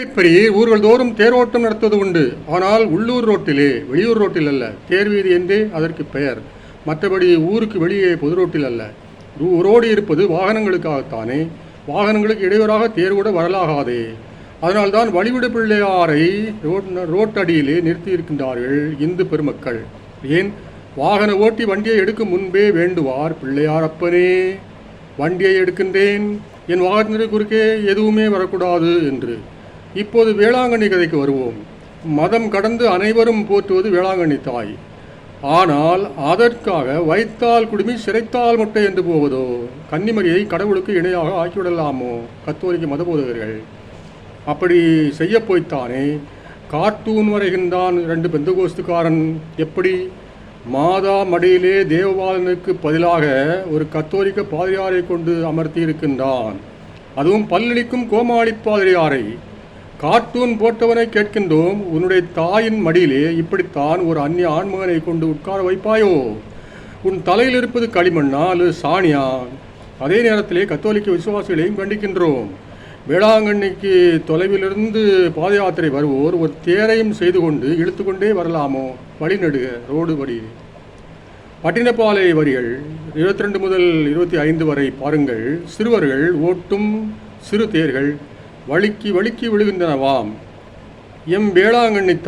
இப்படி ஊர்கள் தோறும் தேரோட்டம் நடத்துவது உண்டு. ஆனால் உள்ளூர் ரோட்டிலே வெளியூர் ரோட்டில் அல்ல தேர் வீதி என்றே அதற்கு பெயர். மற்றபடி ஊருக்கு வெளியே பொது ரோட்டில் அல்ல ரூ- ரோடு இருப்பது வாகனங்களுக்காகத்தானே. வாகனங்களுக்கு இடையூறாக தேர் கூட வரலாகாதே. அதனால்தான் வழிவிடு பிள்ளையாரை ரோட் ரோட்டடியிலே நிறுத்தி இருக்கின்றார்கள் இந்து பெருமக்கள். ஏன்? வாகன ஓட்டி வண்டியை எடுக்கும் முன்பே வேண்டுவார் பிள்ளையார் அப்பனே வண்டியை எடுக்கின்றேன். என் வாகனத்திற்கு குறுக்கே எதுவுமே வரக்கூடாது என்று. இப்போது வேளாங்கண்ணி கதைக்கு வருவோம். மதம் கடந்து அனைவரும் போற்றுவது வேளாங்கண்ணி தாய். ஆனால் அதற்காக வைத்தால் குடுமி சிறைத்தால் முட்டை என்று போவதோ? கன்னிமரியை கடவுளுக்கு இணையாக ஆக்கிவிடலாமோ? கத்தோலிக்க மதபோதகர்கள். அப்படி செய்ய போய்த்தானே? கார்ட்டூன் வரைகின்றான் ரெண்டு பெந்தகோஸ்துக்காரன். எப்படி? மாதா மடியிலே தேவபாலனுக்கு பதிலாக ஒரு கத்தோலிக்க பாதிரியாரை கொண்டு அமர்த்தி இருக்கின்றான் அதுவும் பல்லளிக்கும் கோமாளி பாதிரியாரை. கார்ட்டூன் போட்டவனை கேட்கின்றோம் உன்னுடைய தாயின் மடியிலே இப்படித்தான் ஒரு அந்நிய ஆண்மகனை கொண்டு உட்கார வைப்பாயோ? உன் தலையில் இருப்பது களிமண்ணா அல்லது சாணியா? அதே நேரத்திலே கத்தோலிக்க விசுவாசிகளையும் கண்டிக்கின்றோம். வேளாங்கண்ணிக்கு தொலைவிலிருந்து பாத யாத்திரை வருவோர் ஒரு தேரையும் செய்து கொண்டு இழுத்து கொண்டே வரலாமோ வழிநடுக ரோடு வழி. பட்டினப்பாலை வரிகள் இருபத்தி ரெண்டு முதல் இருபத்தி ஐந்து வரை பாருங்கள். சிறுவர்கள் ஓட்டும் சிறு தேர்கள் வழுக்கி வழுக்கி விழுகின்றனவாம். எம் வேளாங்கண்ணி